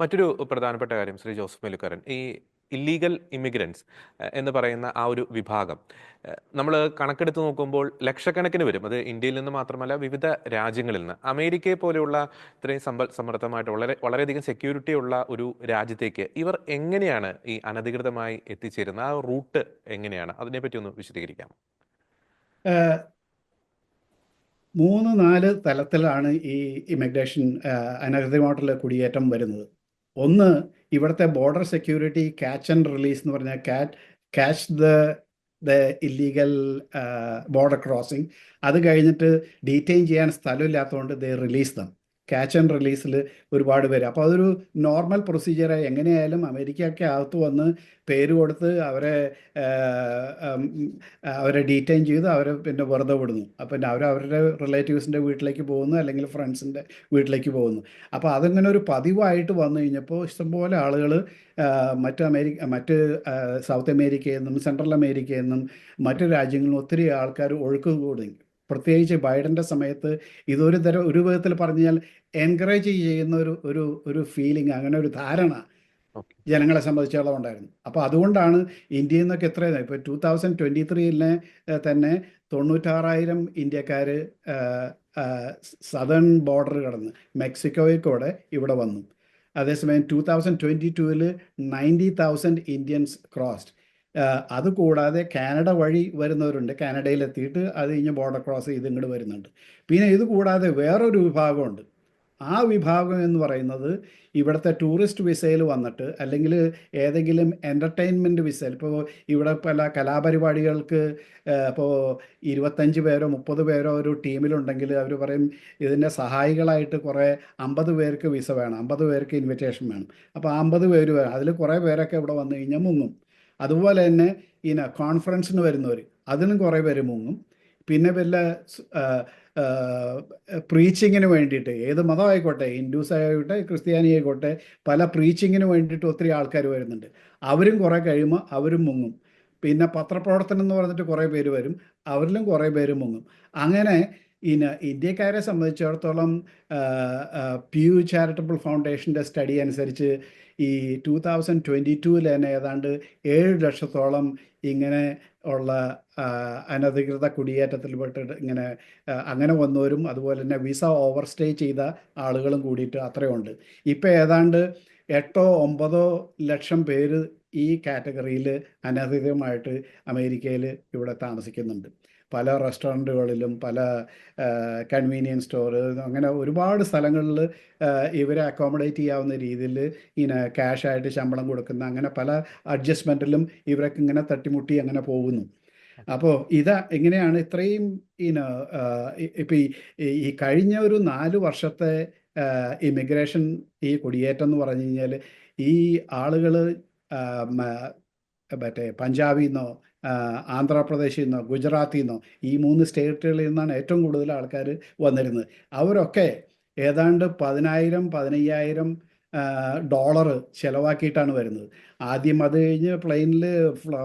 മറ്റൊരു പ്രധാനപ്പെട്ട കാര്യം ശ്രീ ജോസഫ് മെലുക്കരൻ ഈ ഇല്ലീഗൽ ഇമിഗ്രൻസ് എന്ന് പറയുന്ന ആ ഒരു വിഭാഗം നമ്മൾ കണക്കെടുത്ത് നോക്കുമ്പോൾ ലക്ഷക്കണക്കിന് വരും. അത് ഇന്ത്യയിൽ നിന്ന് മാത്രമല്ല വിവിധ രാജ്യങ്ങളിൽ നിന്ന്. അമേരിക്കയെ പോലെയുള്ള ഇത്രയും സമ്പൽ സമൃദ്ധമായിട്ട് വളരെ വളരെയധികം സെക്യൂരിറ്റി ഉള്ള ഒരു രാജ്യത്തേക്ക് ഇവർ എങ്ങനെയാണ് ഈ അനധികൃതമായി എത്തിച്ചേരുന്നത്? ആ റൂട്ട് എങ്ങനെയാണ്? അതിനെപ്പറ്റി ഒന്ന് വിശദീകരിക്കാം. മൂന്ന് നാല് തലത്തിലാണ് ഈ ഇമിഗ്രേഷൻ അനധികൃതമായിട്ടുള്ള കുടിയേറ്റം വരുന്നത്. ഒന്ന് ഇവിടുത്തെ border security catch and release എന്ന് പറഞ്ഞാൽ cat catch the the illegal border crossing അത് കഴിഞ്ഞിട്ട് ഡീറ്റെയിൻ ചെയ്യാൻ സ്ഥലമില്ലാത്തതുകൊണ്ട് they release them catch and റിലീസിൽ ഒരുപാട് പേര്. അപ്പോൾ അതൊരു നോർമൽ പ്രൊസീജിയറായി എങ്ങനെയായാലും അമേരിക്കയൊക്കെ അകത്ത് വന്ന് പേര് കൊടുത്ത് അവരെ അവരെ ഡീറ്റെയിൻ ചെയ്ത് അവരെ പിന്നെ വെറുതെ വിടുന്നു. അപ്പം പിന്നെ അവർ അവരുടെ റിലേറ്റീവ്സിന്റെ വീട്ടിലേക്ക് പോകുന്നു അല്ലെങ്കിൽ ഫ്രണ്ട്സിന്റെ വീട്ടിലേക്ക് പോകുന്നു. അപ്പോൾ അതങ്ങനെ ഒരു പതിവായിട്ട് വന്നു കഴിഞ്ഞപ്പോൾ ഇഷ്ടംപോലെ ആളുകൾ മറ്റ് അമേരിക്ക മറ്റ് സൗത്ത് അമേരിക്കയിൽ നിന്നും സെൻട്രൽ അമേരിക്കയിൽ നിന്നും മറ്റു രാജ്യങ്ങളിൽ ഒത്തിരി ആൾക്കാർ ഒഴുക്ക് കൂടി പ്രത്യേകിച്ച് ബൈഡന്റെ സമയത്ത് ഇതൊരു തരം ഒരു വിധത്തിൽ പറഞ്ഞാൽ എൻകറേജ് ചെയ്യുന്ന ഒരു ഒരു ഒരു ഫീലിംഗ് അങ്ങനെ ഒരു ധാരണ ജനങ്ങളെ സംബന്ധിച്ചോളം ഉണ്ടായിരുന്നു. അപ്പോൾ അതുകൊണ്ടാണ് ഇന്ത്യയിൽ നിന്നൊക്കെ എത്രയാണ് ഇപ്പോൾ ടൂ തൗസൻഡ് ട്വന്റി ത്രീയിലെ തന്നെ തൊണ്ണൂറ്റാറായിരം ഇന്ത്യക്കാർ സദേൺ ബോർഡർ കടന്ന് മെക്സിക്കോയിൽ കൂടെ ഇവിടെ വന്നു. അതേസമയം ടൂ തൗസൻഡ് ട്വന്റി ടൂവിൽ നയന്റി തൗസൻഡ് ഇന്ത്യൻസ് ക്രോസ്ഡ് അത് കൂടാതെ കാനഡ വഴി വരുന്നവരുണ്ട്. കാനഡയിലെത്തിയിട്ട് അത് കഴിഞ്ഞ് ബോർഡർ ക്രോസ് ചെയ്ത് ഇങ്ങോട്ട് വരുന്നുണ്ട്. പിന്നെ ഇത് കൂടാതെ വേറൊരു വിഭാഗമുണ്ട്. ആ വിഭാഗം എന്ന് പറയുന്നത് ഇവിടുത്തെ ടൂറിസ്റ്റ് വിസയിൽ വന്നിട്ട് അല്ലെങ്കിൽ ഏതെങ്കിലും എന്റർടൈൻമെന്റ് വിസയിൽ ഇപ്പോൾ ഇവിടെ പല കലാപരിപാടികൾക്ക് ഇപ്പോൾ ഇരുപത്തഞ്ച് പേരോ മുപ്പത് പേരോ ഒരു ടീമിലുണ്ടെങ്കിൽ അവർ പറയും ഇതിന്റെ സഹായികളായിട്ട് കുറേ അമ്പത് പേർക്ക് വിസ വേണം അമ്പത് പേർക്ക് ഇൻവിറ്റേഷൻ വേണം. അപ്പോൾ അമ്പത് പേര് വേണം അതിൽ കുറേ പേരൊക്കെ ഇവിടെ വന്നു കഴിഞ്ഞാൽ മുങ്ങും. അതുപോലെ തന്നെ ഇന കോൺഫറൻസിന് വരുന്നവർ അതിനും കുറേ പേര് മുങ്ങും. പിന്നെ വല്ല പ്രീച്ചിങ്ങിന് വേണ്ടിയിട്ട് ഏത് മതമായിക്കോട്ടെ ഹിന്ദുസ് ആയിക്കോട്ടെ ക്രിസ്ത്യാനി ആയിക്കോട്ടെ പല പ്രീച്ചിങ്ങിന് വേണ്ടിയിട്ട് ഒത്തിരി ആൾക്കാർ വരുന്നുണ്ട്. അവരും കുറേ കഴിയുമ്പോൾ അവരും മുങ്ങും. പിന്നെ പത്രപ്രവർത്തനം എന്ന് പറഞ്ഞിട്ട് കുറേ പേര് വരും. അവരിലും കുറേ പേര് മുങ്ങും. അങ്ങനെ ഇന ഇന്ത്യക്കാരെ സംബന്ധിച്ചിടത്തോളം പ്യൂ ചാരിറ്റബിൾ ഫൗണ്ടേഷന്റെ സ്റ്റഡി അനുസരിച്ച് ഈ ടൂ തൗസൻഡ് ട്വന്റി ടൂവിൽ തന്നെ ഏതാണ്ട് ഏഴ് ലക്ഷത്തോളം ഇങ്ങനെ ഉള്ള അനധികൃത കുടിയേറ്റത്തിൽപ്പെട്ട് ഇങ്ങനെ അങ്ങനെ വന്നവരും അതുപോലെ തന്നെ വിസ ഓവർ സ്റ്റേ ചെയ്ത ആളുകളും കൂടിയിട്ട് അത്രയുണ്ട്. ഇപ്പം ഏതാണ്ട് എട്ടോ ഒമ്പതോ ലക്ഷം പേര് ഈ കാറ്റഗറിയിൽ അനധികൃതമായിട്ട് അമേരിക്കയിൽ ഇവിടെ താമസിക്കുന്നുണ്ട്. പല റെസ്റ്റോറന്റുകളിലും പല കൺവീനിയൻസ് സ്റ്റോർ അങ്ങനെ ഒരുപാട് സ്ഥലങ്ങളിൽ ഇവരെ അക്കോമഡേറ്റ് ചെയ്യാവുന്ന രീതിയിൽ ഇങ്ങനെ ക്യാഷായിട്ട് ശമ്പളം കൊടുക്കുന്ന അങ്ങനെ പല അഡ്ജസ്റ്റ്മെന്റിലും ഇവരൊക്കെ ഇങ്ങനെ തട്ടിമുട്ടി അങ്ങനെ പോകുന്നു. അപ്പോൾ ഇത് എങ്ങനെയാണ് ഇത്രയും ഇന ഇപ്പം ഈ കഴിഞ്ഞ ഒരു നാല് വർഷത്തെ ഇമിഗ്രേഷൻ ഈ കുടിയേറ്റം എന്ന് പറഞ്ഞു കഴിഞ്ഞാൽ ഈ ആളുകൾ മറ്റേ പഞ്ചാബിൽ നിന്നോ ആന്ധ്രാപ്രദേശിൽ നിന്നോ ഗുജറാത്തിൽ നിന്നോ ഈ മൂന്ന് സ്റ്റേറ്റുകളിൽ നിന്നാണ് ഏറ്റവും കൂടുതൽ ആൾക്കാർ വന്നിരുന്നത്. അവരൊക്കെ ഏതാണ്ട് പതിനായിരം പതിനയ്യായിരം ഡോളർ ചിലവാക്കിയിട്ടാണ് വരുന്നത്. ആദ്യം അത് കഴിഞ്ഞ് പ്ലെയിനിൽ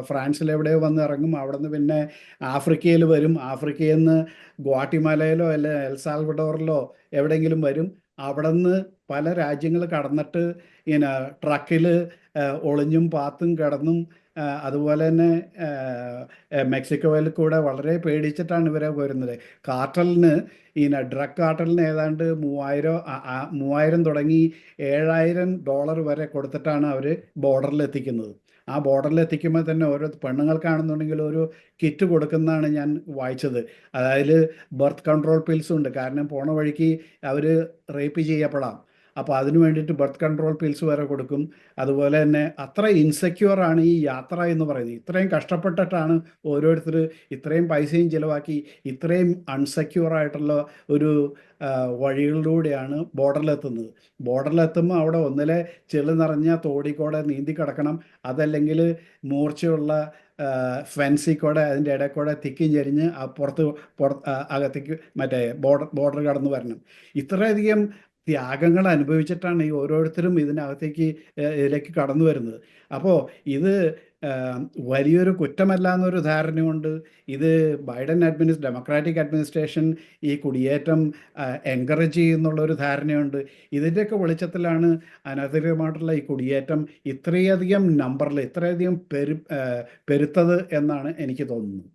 ഫ്രാൻസിൽ എവിടെയോ വന്ന് ഇറങ്ങും. അവിടെ നിന്ന് പിന്നെ ആഫ്രിക്കയിൽ വരും. ആഫ്രിക്കയിൽ നിന്ന് ഗ്വാട്ടിമലയിലോ അല്ലെ എൽസാൽവഡോറിലോ എവിടെയെങ്കിലും വരും. അവിടെ നിന്ന് പല രാജ്യങ്ങൾ കടന്നിട്ട് ഇങ്ങനെ ട്രക്കിൽ ഒളിഞ്ഞും പാത്തും കിടന്നും അതുപോലെ തന്നെ മെക്സിക്കോയിൽ കൂടെ വളരെ പേടിച്ചിട്ടാണ് ഇവരെ വരുന്നത് കാർട്ടലിന് ഈ ഡ്രഗ് കാർട്ടലിന് ഏതാണ്ട് മൂവായിരം മൂവായിരം തുടങ്ങി ഏഴായിരം ഡോളർ വരെ കൊടുത്തിട്ടാണ് അവർ ബോർഡറിൽ എത്തിക്കുന്നത് ആ ബോർഡറിൽ എത്തിക്കുമ്പോൾ തന്നെ ഓരോ പെണ്ണുങ്ങൾക്കാണെന്നുണ്ടെങ്കിൽ ഒരു കിറ്റ് കൊടുക്കുന്നതാണ് ഞാൻ വായിച്ചത്. അതായത് ബർത്ത് കൺട്രോൾ പിൽസും ഉണ്ട് കാരണം പോണ വഴിക്ക് അവർ റേപ്പ് ചെയ്യപ്പെടാം. അപ്പോൾ അതിന് വേണ്ടിയിട്ട് ബർത്ത് കൺട്രോൾ പിൽസ് വരെ കൊടുക്കും. അതുപോലെ തന്നെ അത്ര ഇൻസെക്യൂർ ആണ് ഈ യാത്ര എന്ന് പറയുന്നത്. ഇത്രയും കഷ്ടപ്പെട്ടിട്ടാണ് ഓരോരുത്തർ ഇത്രയും പൈസയും ചിലവാക്കി ഇത്രയും അൺസെക്യൂർ ആയിട്ടുള്ള ഒരു വഴികളിലൂടെയാണ് ബോർഡറിലെത്തുന്നത്. ബോർഡറിലെത്തുമ്പോൾ അവിടെ ഒന്നിലെ ചെളി നിറഞ്ഞ തോടിക്കൂടെ നീന്തി കിടക്കണം. അതല്ലെങ്കിൽ മൂർച്ചയുള്ള ഫെൻസി കൂടെ അതിന്റെ ഇടയിൽ കൂടെ തിക്കും ചെരിഞ്ഞ് ആ പുറത്ത് പുറത്ത് അകത്തേക്ക് മറ്റേ ബോർഡർ ബോർഡർ കടന്ന് വരണം. ഇത്രയധികം ത്യാഗങ്ങൾ അനുഭവിച്ചിട്ടാണ് ഈ ഓരോരുത്തരും ഇതിനകത്തേക്ക് ഇതിലേക്ക് കടന്നു വരുന്നത്. അപ്പോൾ ഇത് വലിയൊരു കുറ്റമല്ല എന്നൊരു ധാരണയുണ്ട് ഇത് ബൈഡൻ അഡ്മിനിസ് ഡെമോക്രാറ്റിക് അഡ്മിനിസ്ട്രേഷൻ ഈ കുടിയേറ്റം എൻകറേജ് ചെയ്യുന്നുള്ളൊരു ധാരണയുണ്ട് ഇതിന്റെയൊക്കെ വെളിച്ചത്തിലാണ് അനധികൃതമായിട്ടുള്ള ഈ കുടിയേറ്റം ഇത്രയധികം നമ്പറിൽ ഇത്രയധികം പെരു പെരുത്തത് എന്നാണ് എനിക്ക് തോന്നുന്നത്.